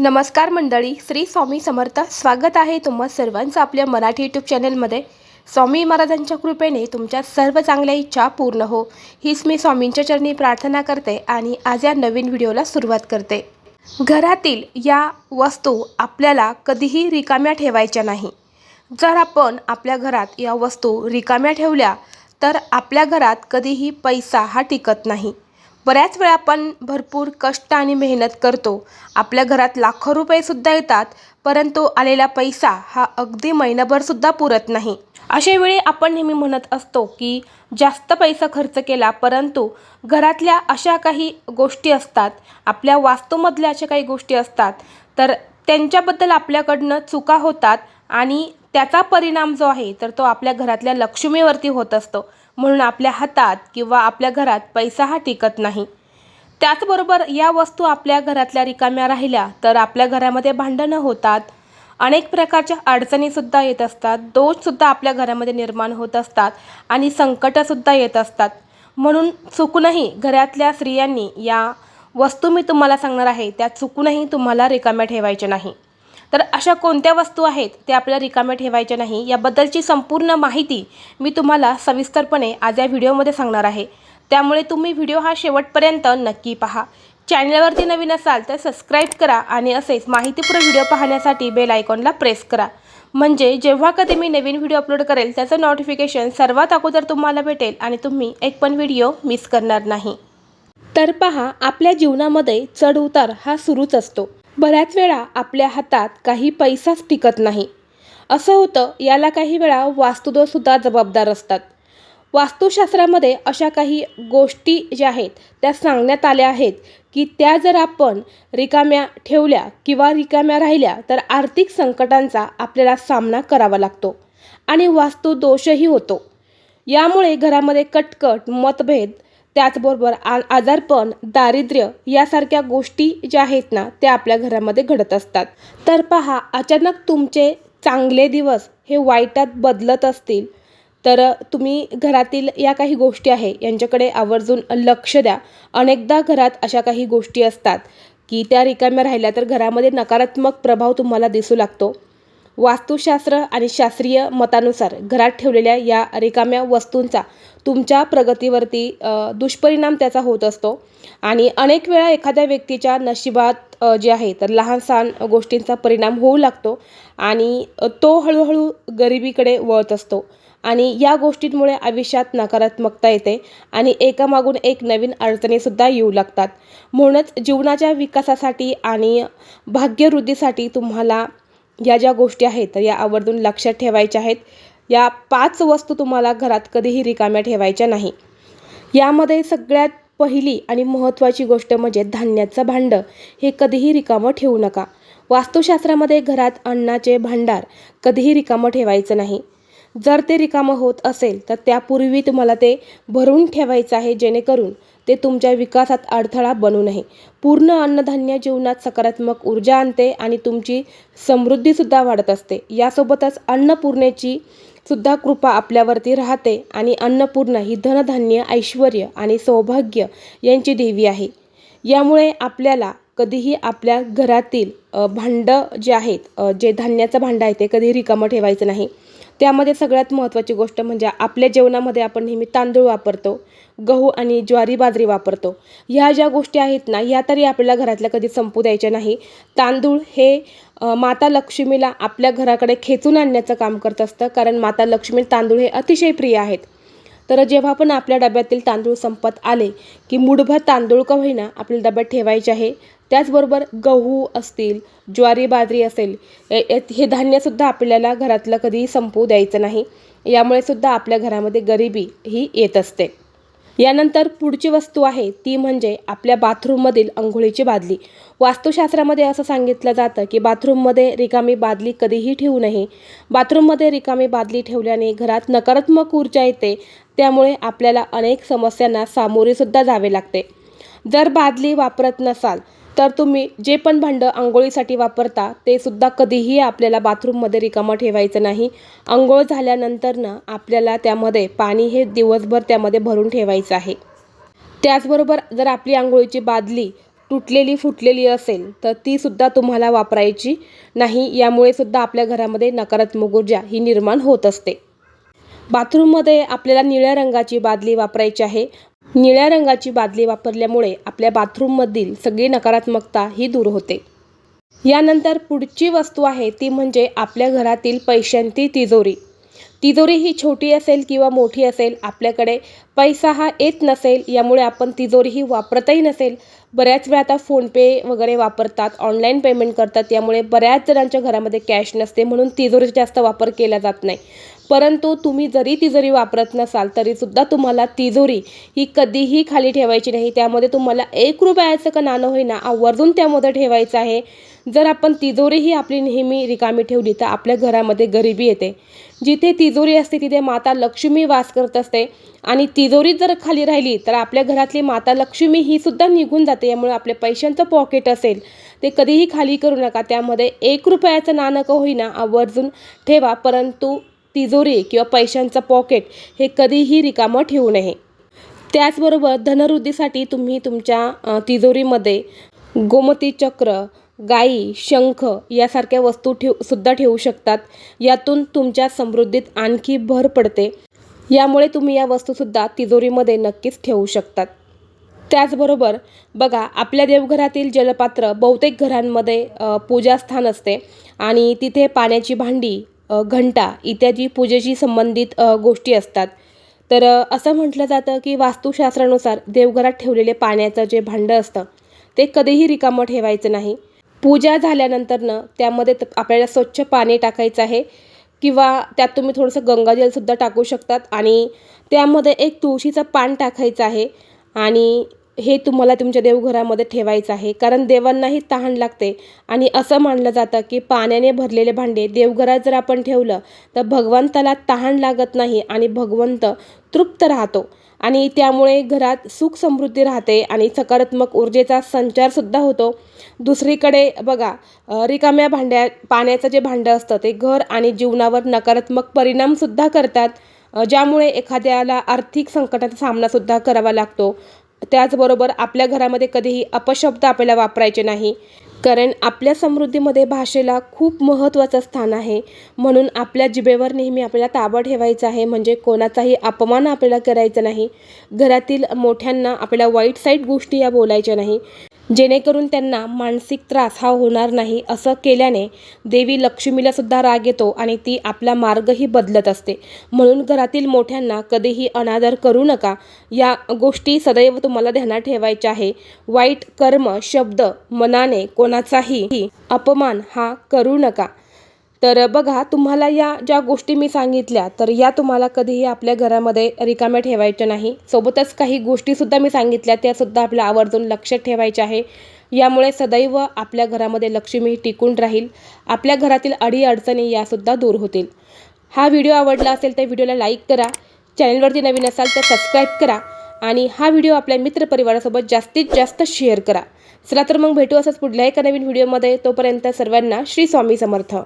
नमस्कार मंडळी श्री स्वामी समर्थ. स्वागत आहे तुम्हा सर्वांचं आपल्या मराठी यूट्यूब चॅनलमध्ये. स्वामी महाराजांच्या कृपेने तुमच्या सर्व चांगल्या इच्छा पूर्ण हो. हीच मी स्वामींच्या चरणी प्रार्थना करते आणि आज या नवीन व्हिडिओला सुरुवात करते. घरातील या वस्तू आपल्याला कधीही रिकाम्या ठेवायच्या नाही. जर आपण आपल्या घरात या वस्तू रिकाम्या ठेवल्या तर आपल्या घरात कधीही पैसा हा टिकत नाही. बऱ्याच वेळा आपण भरपूर कष्ट आणि मेहनत करतो. आपल्या घरात लाखो रुपयेसुद्धा येतात परंतु आलेला पैसा हा अगदी महिनाभरसुद्धा पुरत नाही. अशा वेळी आपण नेहमी म्हणत असतो की जास्त पैसा खर्च केला परंतु घरातल्या अशा काही गोष्टी असतात आपल्या वास्तूमधल्या अशा काही गोष्टी असतात तर त्यांच्याबद्दल आपल्याकडनं चुका होतात आणि त्याचा परिणाम जो आहे तर तो आपल्या घरातल्या लक्ष्मीवरती होत असतो. म्हणून आपल्या हातात किंवा आपल्या घरात पैसा हा टिकत नाही. त्याचबरोबर या वस्तू आपल्या घरातल्या रिकाम्या राहिल्या तर आपल्या घरामध्ये भांडणं होतात. अनेक प्रकारच्या अडचणीसुद्धा येत असतात. दोषसुद्धा आपल्या घरामध्ये निर्माण होत असतात आणि संकटंसुद्धा येत असतात. म्हणून चुकूनही घरातल्या स्त्रियांनी या वस्तू मी तुम्हाला सांगणार आहे त्या चुकूनही तुम्हाला रिकाम्या ठेवायच्या नाही. तर अशा कोणत्या वस्तू आहेत त्या आपल्याला रिकाम्या ठेवायच्या नाही याबद्दलची संपूर्ण माहिती मी तुम्हाला सविस्तरपणे आज या व्हिडिओमध्ये सांगणार आहे. त्यामुळे तुम्ही व्हिडिओ हा शेवटपर्यंत नक्की पहा. चॅनलवरती नवीन असाल तर सबस्क्राईब करा आणि असेच माहितीपूर्ण व्हिडिओ पाहण्यासाठी बेल आयकॉनला प्रेस करा. म्हणजे जेव्हा कधी मी नवीन व्हिडिओ अपलोड करेल त्याचं नोटिफिकेशन सर्वात अगोदर तुम्हाला भेटेल आणि तुम्ही एक पण व्हिडिओ मिस करणार नाही. तर पहा आपल्या जीवनामध्ये चढ उतार हा सुरूच असतो. बऱ्याच वेळा आपल्या हातात काही पैसाच टिकत नाही. असं होतं याला काही वेळा वास्तुदोषसुद्धा जबाबदार असतात. वास्तुशास्त्रामध्ये अशा काही गोष्टी ज्या आहेत त्या सांगण्यात आल्या आहेत की त्या जर आपण रिकाम्या ठेवल्या किंवा रिकाम्या राहिल्या तर आर्थिक संकटांचा आपल्याला सामना करावा लागतो आणि वास्तुदोषही होतो. यामुळे घरामध्ये कटकट मतभेद त्याचबरोबर आ आजारपण दारिद्र्य यासारख्या गोष्टी ज्या आहेत ना त्या आपल्या घरामध्ये घडत असतात. तर पहा अचानक तुमचे चांगले दिवस हे वाईटात बदलत असतील. तर तुम्ही घरातील या काही गोष्टी आहे यांच्याकडे आवर्जून लक्ष द्या. अनेकदा घरात अशा काही गोष्टी असतात की त्या रिकाम्या राहिल्या तर घरामध्ये नकारात्मक प्रभाव तुम्हाला दिसू लागतो. वास्तुशास्त्र आणि शास्त्रीय मतानुसार घरात ठेवलेल्या या रिकाम्या वस्तूंचा तुमच्या प्रगतीवरती दुष्परिणाम त्याचा होत असतो. आणि अनेक वेळा एखाद्या व्यक्तीच्या नशिबात जे आहे तर लहान सहान गोष्टींचा परिणाम होऊ लागतो आणि तो हळूहळू गरिबीकडे वळत असतो. आणि या गोष्टींमुळे आयुष्यात नकारात्मकता येते आणि एकामागून एक नवीन अडचणीसुद्धा येऊ लागतात. म्हणूनच जीवनाच्या विकासासाठी आणि भाग्यवृद्धीसाठी तुम्हाला या ज्या गोष्टी आहेत तर या आवर्जून लक्षात ठेवायच्या आहेत. या पाच वस्तू तुम्हाला घरात कधीही रिकाम्या ठेवायच्या नाही. यामध्ये सगळ्यात पहिली आणि महत्त्वाची गोष्ट म्हणजे धान्याचं भांडं. हे कधीही रिकामं ठेवू नका. वास्तुशास्त्रामध्ये घरात अन्नाचे भांडार कधीही रिकामं ठेवायचं नाही. जर ते रिकामं होत असेल तर त्यापूर्वी तुम्हाला ते भरून ठेवायचं आहे जेणेकरून ते तुमच्या विकासात अडथळा बनू नये. पूर्ण अन्नधान्य जीवनात सकारात्मक ऊर्जा आणते आणि तुमची समृद्धीसुद्धा वाढत असते. यासोबतच अन्नपूर्णेची सुद्धा कृपा आपल्यावरती राहते आणि अन्नपूर्ण ही धनधान्य ऐश्वर आणि सौभाग्य यांची देवी आहे. यामुळे आपल्याला कधीही आपल्या घरातील भांडं जे आहेत जे धान्याचं भांडं आहे ते कधी रिकामं ठेवायचं नाही. त्यामध्ये सगळ्यात महत्त्वाची गोष्ट म्हणजे आपल्या जेवणामध्ये आपण नेहमी तांदूळ वापरतो गहू आणि ज्वारी बाजरी वापरतो. ह्या ज्या गोष्टी आहेत ना ह्या तरी आपल्याला घरातल्या कधी संपू द्यायच्या नाही. तांदूळ हे माता लक्ष्मीला आपल्या घराकडे खेचून आणण्याचं काम करत असतं कारण माता लक्ष्मी तांदूळ हे अतिशय प्रिय आहेत. तर जेव्हा पण आपल्या डब्यातील तांदूळ संपत आले की मुठभर तांदूळ का होईना आपल्या डब्यात ठेवायचे आहे त्याचबरोबर गहू असतील ज्वारी बाजरी असेल हे धान्यसुद्धा आपल्याला घरातलं कधीही संपवू द्यायचं नाही. यामुळे सुद्धा आपल्या घरामध्ये गरिबी ही येत असते. यानंतर पुढची वस्तू आहे ती म्हणजे आपल्या बाथरूममधील अंघोळीची बादली. वास्तुशास्त्रामध्ये असं सांगितलं जातं की बाथरूममध्ये रिकामी बादली कधीही ठेवू नये. बाथरूममध्ये रिकामी बादली ठेवल्याने घरात नकारात्मक ऊर्जा येते त्यामुळे आपल्याला अनेक समस्यांना सामोरेसुद्धा जावे लागते. जर बादली वापरत नसाल तर तुम्ही जे पण भांडं आंघोळीसाठी वापरता ते सुद्धा कधीही आपल्याला बाथरूममध्ये रिकामं ठेवायचं नाही. आंघोळ झाल्यानंतर ना आपल्याला त्यामध्ये पाणी हे दिवसभर त्यामध्ये भरून ठेवायचं आहे. त्याचबरोबर जर आपली आंघोळीची बादली तुटलेली फुटलेली असेल तर तीसुद्धा तुम्हाला वापरायची नाही. यामुळे सुद्धा आपल्या घरामध्ये नकारात्मक ऊर्जा ही निर्माण होत असते. बाथरूममध्ये आपल्याला निळ्या रंगाची बादली वापरायची आहे. निळ्या रंगाची बादली वापरल्यामुळे आपल्या बाथरूममधील सगळी नकारात्मकता ही दूर होते. यानंतर पुढची वस्तू आहे ती म्हणजे आपल्या घरातील पैशांची तिजोरी. तिजोरी ही छोटी असेल किंवा मोठी असेल आपल्याकडे पैसा हा येत नसेल यामुळे आपण तिजोरी ही वापरतही नसेल. बऱ्याच वेळा आता फोनपे वगैरे वापरतात ऑनलाईन पेमेंट करतात यामुळे बऱ्याच जणांच्या घरामध्ये कॅश नसते म्हणून तिजोरीचा जास्त वापर केला जात नाही. परंतु तुम्ही जरी तिजोरी वापरत नसाल तरीसुद्धा तुम्हाला तिजोरी ही कधीही खाली ठेवायची नाही. त्यामध्ये तुम्हाला एक रुपयाचं का नाणं होईना आवर्जून त्यामध्ये ठेवायचं आहे. जर आपण तिजोरी ही आपली नेहमी रिकामी ठेवली तर आपल्या घरामध्ये गरिबी येते. जिथे तिजोरी असते तिथे माता लक्ष्मी वास करत असते. आणि तिजोरी जर खाली राहिली तर आपल्या घरातली माता लक्ष्मी ही सुद्धा निघून जाते. यामुळे आपले पैशांचं पॉकेट असेल. ते कधीही खाली करू नका. त्यामध्ये एक रुपयाचं नाणं का होईना आवर्जून ठेवा. परंतु तिजोरी किंवा पैशांचं पॉकेट हे कधीही रिकामं ठेवू नये. त्याचबरोबर धनवृद्धीसाठी तुम्ही तुमच्या तिजोरीमध्ये गोमती चक्र गाई शंख यासारख्या वस्तू ठेव सुद्धा ठेवू शकतात. यातून तुमच्या समृद्धीत आणखी भर पडते. यामुळे तुम्ही या वस्तूसुद्धा तिजोरीमध्ये नक्कीच ठेवू शकतात. त्याचबरोबर बघा आपल्या देवघरातील जलपात्र बहुतेक घरांमध्ये पूजास्थान असते आणि तिथे पाण्याची भांडी घंटा इत्यादी पूजेशी संबंधित गोष्टी असतात. तर असं म्हटलं जातं की वास्तुशास्त्रानुसार देवघरात ठेवलेले पाण्याचं जे भांडं असतं ते कधीही रिकामं ठेवायचं नाही. पूजा झाल्यानंतरनं त्यामध्ये आपल्याला स्वच्छ पाणी टाकायचं आहे किंवा त्यात तुम्ही थोडंसं गंगाजलसुद्धा टाकू शकतात आणि त्यामध्ये एक तुळशीचं पान टाकायचं आहे आणि हे तुम्हाला तुमच्या देवघरामध्ये ठेवायचं आहे. कारण देवांनाही तहान लागते. आणि असं मानलं जातं की पाण्याने भरलेले भांडे देवघरात जर आपण ठेवलं तर भगवंताला तहान लागत नाही आणि भगवंत तृप्त राहतो. आणि त्यामुळे घरात सुख समृद्धी राहते आणि सकारात्मक ऊर्जेचा संचारसुद्धा होतो. दुसरीकडे बघा रिकाम्या भांड्या पाण्याचं जे भांडं असतं ते घर आणि जीवनावर नकारात्मक परिणामसुद्धा करतात. ज्यामुळे एखाद्याला आर्थिक संकटाचा सामनासुद्धा करावा लागतो. त्याचबरोबर आपल्या घरामध्ये कधीही अपशब्द आपल्याला वापरायचे नाही. कारण आपल्या समृद्धीमध्ये भाषेला खूप महत्त्वाचं स्थान आहे. म्हणून आपल्या जिभेवर नेहमी आपल्याला ताबा ठेवायचा आहे. म्हणजे कोणाचाही अपमान आपल्याला करायचा नाही. घरातील मोठ्यांना आपल्याला वाईट साईट गोष्टी या बोलायच्या नाही. जेणेकरून त्यांना मानसिक त्रास हा होणार नाही असं केल्याने देवी लक्ष्मीला सुद्धा राग येतो आणि ती आपला मार्गही बदलत असते. म्हणून घरातील मोठ्यांना कधीही अनादर करू नका. या गोष्टी सदैव तुम्हाला ध्यानात ठेवायच्या आहे. वाईट कर्म शब्द मनाने कोणाचाही अपमान हा करू नका. तर बघा तुम्हाला या ज्या गोष्टी मी सांगितल्या तर या तुम्हाला कधीही आपल्या घरामध्ये रिकाम्या ठेवायच्या नाही. सोबतच काही गोष्टीसुद्धा मी सांगितल्या त्यासुद्धा आपल्या आवर्जून लक्षात ठेवायच्या आहे. यामुळे सदैव आपल्या घरामध्ये लक्ष्मी टिकून राहील. आपल्या घरातील अडीअडचणी यासुद्धा दूर होतील. हा व्हिडिओ आवडला असेल तर व्हिडिओला लाईक करा. चॅनलवरती नवीन असाल तर सबस्क्राईब करा. आणि हा व्हिडिओ आपल्या मित्रपरिवारासोबत जास्तीत जास्त शेअर करा. चला तर मग भेटू असंच पुढल्या एका नवीन व्हिडिओमध्ये. तोपर्यंत सर्वांना श्री स्वामी समर्थ.